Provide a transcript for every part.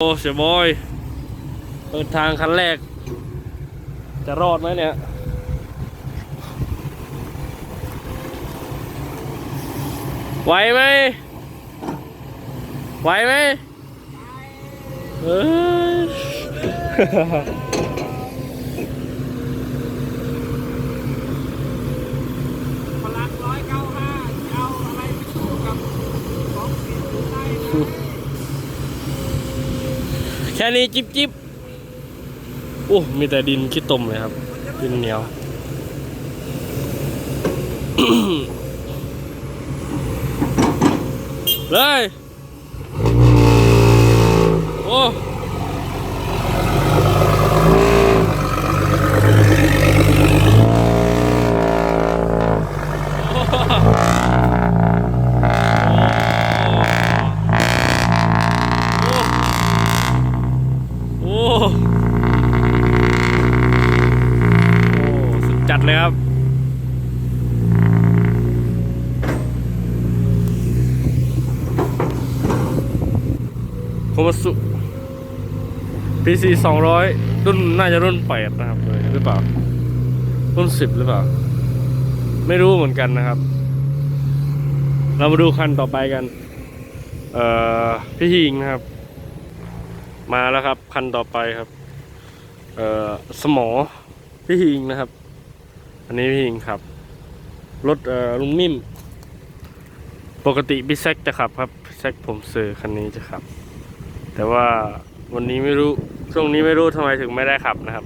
โอ้เสียบอย เปิดทางคันแรก จะรอดไหมเนี่ย ไหวไหม ไหวไหมเอ้ย พลังร้อยเก้าห้าเอาอะไรไปสู้กับของเสียดูได้นะ แค่นี้จิบจิบโอ้มีแต่ดินขี้ตมเลยครับ ดินเหนียวเลยโอ้ โอ้ โอ้ สุดจัดเลยครับ โค มสุ PC 200 รุ่นน่าจะรุ่นแปดนะครับเลยหรือเปล่า รุ่นสิบหรือเปล่า ไม่รู้เหมือนกันนะครับ เรามาดูคันต่อไปกัน เอ่อพี่ฮิงนะครับ มาแล้วครับ คันต่อไปครับ เอ่อสมอพี่ฮิงนะครับ อันนี้พี่ฮิงครับรถเอ่อลุงนิ่ม ปกติพี่แซกจะขับครับพี่แซกผมซื้อคันนี้จะขับ แต่ว่าวันนี้ไม่รู้ช่วงนี้ไม่รู้ทำไมถึงไม่ได้ขับนะครับ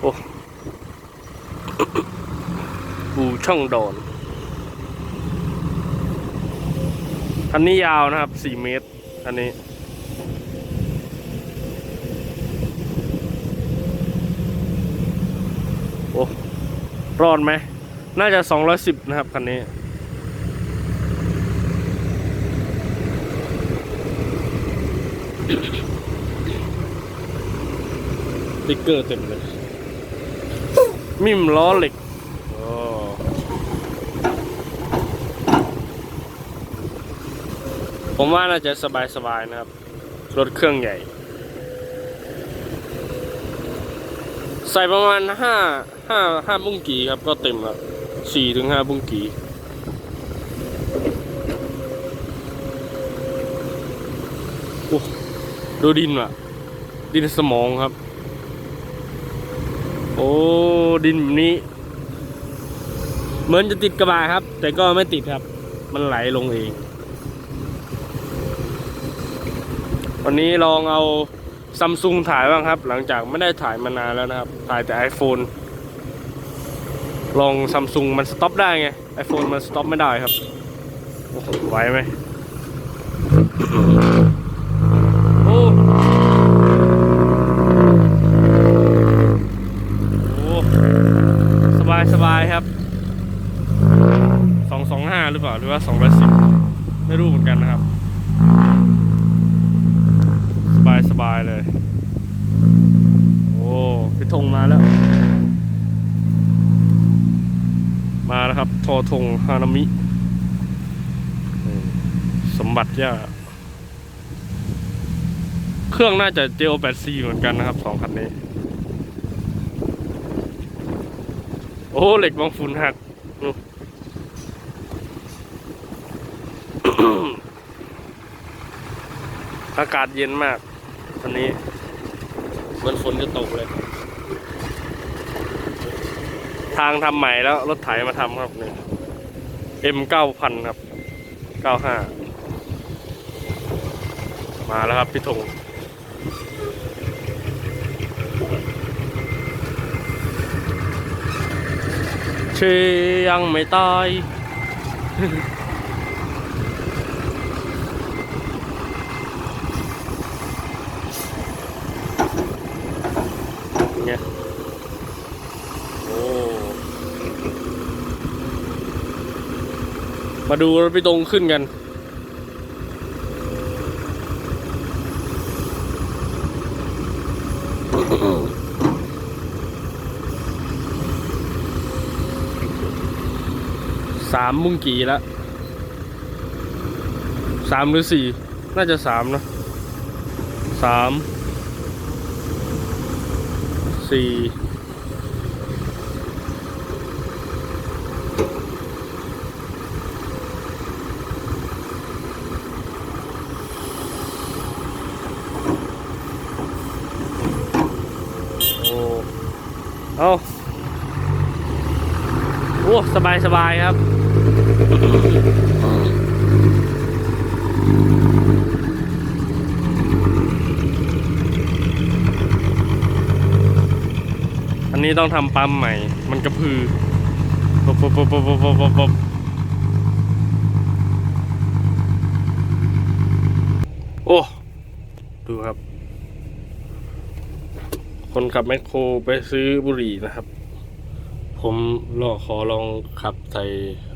โอ้ปูช่องโดนอันนี้ยาวนะครับ4เมตรอันนี้โอ้รอดไหม น่าจะ 210 นะครับ คันนี้ ติ๊กเกอร์เต็มเลย มิมล้อเหล็กผมว่าน่าจะสบายๆนะครับ รถเครื่องใหญ่ ใส่ประมาณห้าห้าห้าบุ้งกีครับก็เต็มครับสี่ถึงห้าบุ้งกีโอ้ดูดินว่ะ ดินสมองครับ โอ้ดินแบบนี้ เหมือนจะติดกระบะครับ แต่ก็ไม่ติดครับ มันไหลลงเอง วันนี้ลองเอาซัมซุงถ่ายบ้างครับ หลังจากไม่ได้ถ่ายมานานแล้วนะครับ ถ่ายแต่ iPhone ลองซัมซุงมันสต็อปได้ไง iPhone มันสต็อปไม่ได้ครับ ไหวไหมโอ้โอ้สบายสบายครับสองสองห้าหรือเปล่า หรือว่า สิบไม่รู้เหมือนกันนะครับ สบายสบายเลย โอ้พี่ธงมาแล้ว มาแล้วครับ ทอทงฮานามิ สมบัติย่าเครื่องน่าจะเจลแปดซีเหมือนกันนะครับสองคันนี้ โอ้ เหล็กบางฝุ่นหักนู่น อากาศเย็นมากวันนี้เหมือนฝนจะตกเลย ทางทำใหม่แล้วรถไถมาทำครับเนี่ย M เก้าพันครับเก้าห้ามาแล้วครับพี่ธงเชยังไม่ตายเนี่ยโอ้ มาดูรถพี่ตรงขึ้นกันสามมุ้งกี่ล้วสามหรือสี่น่าจะสามนะสามสี่โอ้ เอาโอ้สบายสบายครับ อันนี้ต้องทำปั๊มใหม่ มันกระพือปุ๊บปุ๊บปุ๊บปุ๊บปุ๊บปุ๊บปุ๊บปุ๊บโอ้ ดูครับ คนขับแมคโครไปซื้อบุหรี่นะครับ ผมรอขอลองขับใส่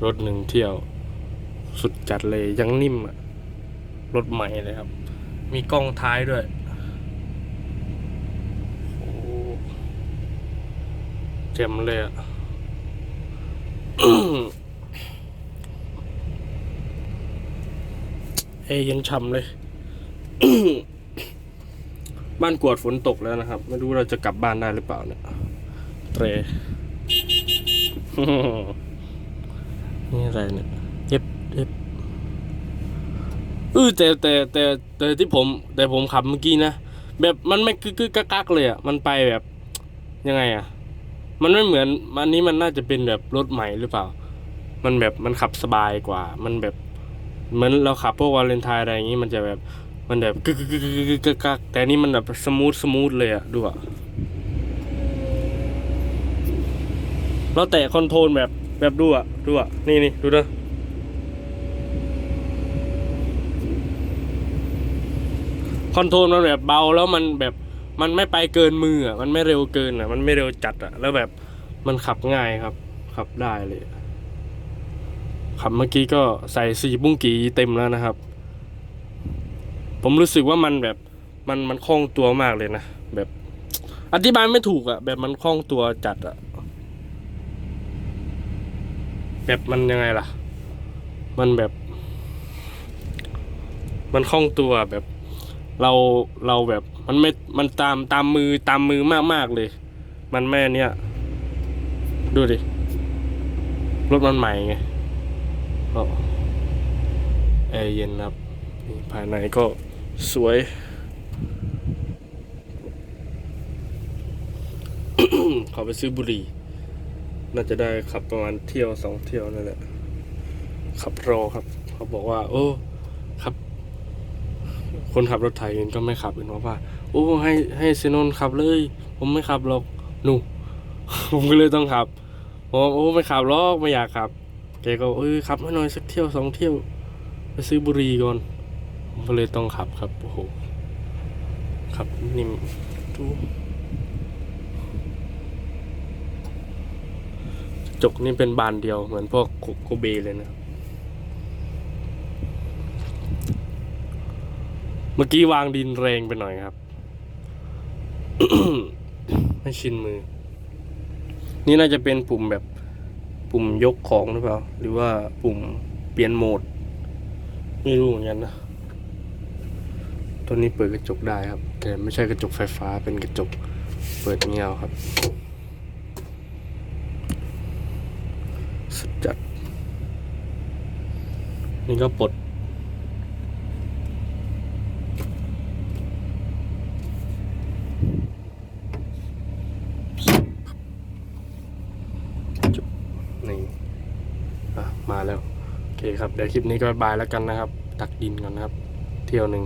รถหนึ่งเที่ยว สุดจัดเลยยังนิ่มอะรถใหม่เลยครับ มีกล้องท้ายด้วยโอ้เจ็มเลยอะเอ้ยยังช่ำเลย บ้านกวดฝนตกแล้วนะครับ ไม่รู้เราจะกลับบ้านได้หรือเปล่าเนี่ยเตรนี่อะไรเนี่ยเอฟเอฟเออแต่แต่แต่แต่ที่ผม แต่ผมขับเมื่อกี้นะแบบมันไม่กึกกึกกักกเลยอะมันไปแบบยังไงอะ มันไม่เหมือนอันนี้มันน่าจะเป็นแบบรถใหม่หรือเปล่า มันแบบมันขับสบายกว่า มันแบบเหมือนเราขับพวกวาเลนไทน์อะไรอย่างงี้มันจะแบบ มันแบบกึกกึกกึกกึกกึกกักแต่นี่มันแบบสมูทสมูทเลยอะดูอะเราแตะคอนโทรลแบบแบบดูอะดูอะนี่นี่ดูนะคอนโทรลมันแบบเบาแล้วมันแบบมันไม่ไปเกินมืออะมันไม่เร็วเกินอะ มันไม่เร็วจัดอะ แล้วแบบมันขับง่ายครับ ขับได้เลย ขับเมื่อกี้ก็ใส่สีบุ้งกีเต็มแล้วนะครับ ผมรู้สึกว่ามันแบบมันมันคล่องตัวมากเลยนะแบบอธิบายไม่ถูกอะแบบมันคล่องตัวจัดอะแบบมันยังไงล่ะ มันแบบ มันคล่องตัวแบบ เราเราแบบมันไม่มันตามตามมือตามมือมากมากเลย มันแม่เนี้ยดูดิรถมันใหม่ไงแอร์เย็นครับภายในก็ สวยขอไปซื้อบุหรี่ น่าจะได้ขับประมาณเที่ยวสองเที่ยวนั่นแหละ ขับรอครับ เขาบอกว่า โอ้ขับ คนขับรถไถเองก็ไม่ขับเองบอกว่า โอ้ ให้ให้เซนนขับเลย ผมไม่ขับหรอกหนูผมก็เลยต้องขับผมบอกโอ้ไม่ขับหรอกไม่อยากขับแกก็เออขับให้หน่อยสักเที่ยวสองเที่ยว ไปซื้อบุหรี่ก่อน ก็เลยต้องขับครับโอ้โหขับนิ่มดูจกนี่เป็นบานเดียวเหมือนพวกโกโกเบเลยนะเมื่อกี้วางดินแรงไปหน่อยครับ ไม่ชินมือ นี่น่าจะเป็นปุ่มแบบปุ่มยกของหรือเปล่า หรือว่าปุ่มเปลี่ยนโหมด ไม่รู้เหมือนกันนะ ตัวนี้เปิดกระจกได้ครับ แต่ไม่ใช่กระจกไฟฟ้าเป็นกระจกเปิดเงี้ยวครับ สุดจัด นี่ก็ปลดจุบนี่อะมาแล้ว โอเคครับ เดี๋ยวคลิปนี้ก็บายแล้วกันนะครับ ตักดินก่อนนะครับ เที่ยวหนึ่ง